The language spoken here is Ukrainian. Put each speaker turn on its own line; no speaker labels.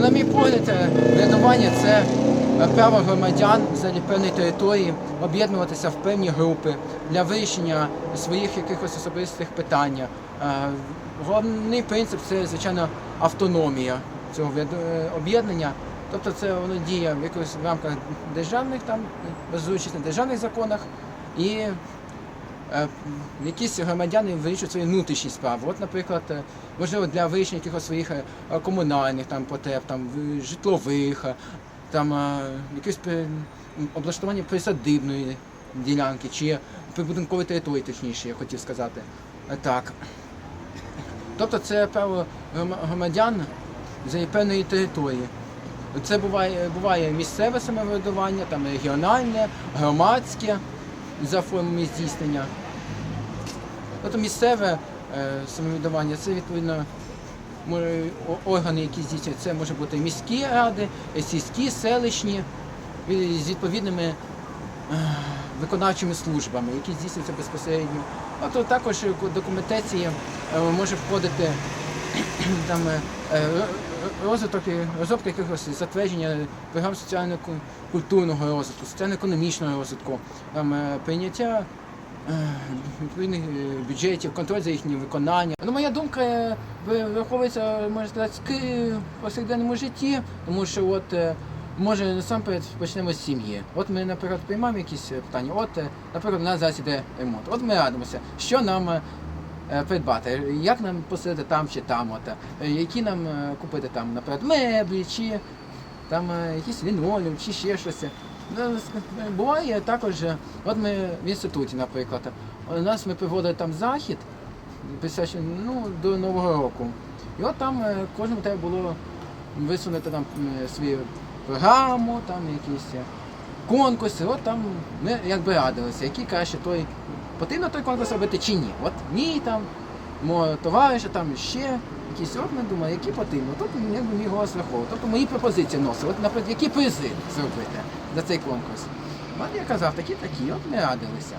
На мій погляд, е, врядування це е, право громадян взагалі певної території об'єднуватися в певні групи для вирішення своїх якихось особистих питань. Е, Головний принцип це, звичайно, автономія цього об'єднання. Тобто це воно діє в якихось в рамках державних там, на державних законах і якісь громадяни вирішують свої внутрішні справи. От, наприклад, е, можливо, для вирішення якихось своїх е, комунальних там потреб, там житлових, е, там е, якесь облаштування присадибної ділянки чи прибудинкової території, точніше, я хотів сказати. Е, Так. Тобто це право громадян за певної території. Це буває, буває місцеве самоврядування, там регіональне, громадське за формами здійснення. Тобто місцеве е, самоврядування це відповідно органи, які здійснюють, це може бути міські ради, е, сільські, селищні, з відповідними е, виконавчими службами, які здійснюються безпосередньо. Тобто також до може входити там розвиток розробка якихось затвердження програм соціально-культурного розвитку, соціально-економічного розвитку, там е, прийняття е, відповідних е, бюджетів, контроль за їхнім виконанням. Ну, моя думка враховується, можна сказати, в повсякденному житті, тому що от. Може, насамперед почнемо з сім'ї. От ми, наприклад, приймаємо якісь питання. От, наприклад, у нас зараз іде ремонт. От ми радимося, що нам придбати, як нам поселити там чи там, от, е, які нам е, купити там, наприклад, меблі, чи там е, якісь лінолеум, чи ще щось. Ну, Буває також, е, от ми в інституті, наприклад, у нас ми проводили там захід, ну, до Нового року. І от там е, кожному треба було висунути там свою програму, там якісь е, конкурси. От там ми якби радилися, який краще той потрібно той конкурс робити чи ні. От ні, там мого товариша, там ще якісь от ми думали, які потрібно. Тут якби мій голос враховував. Тобто мої пропозиції носили. От, наприклад, які призи зробити за цей конкурс. От я казав, такі такі, от ми радилися.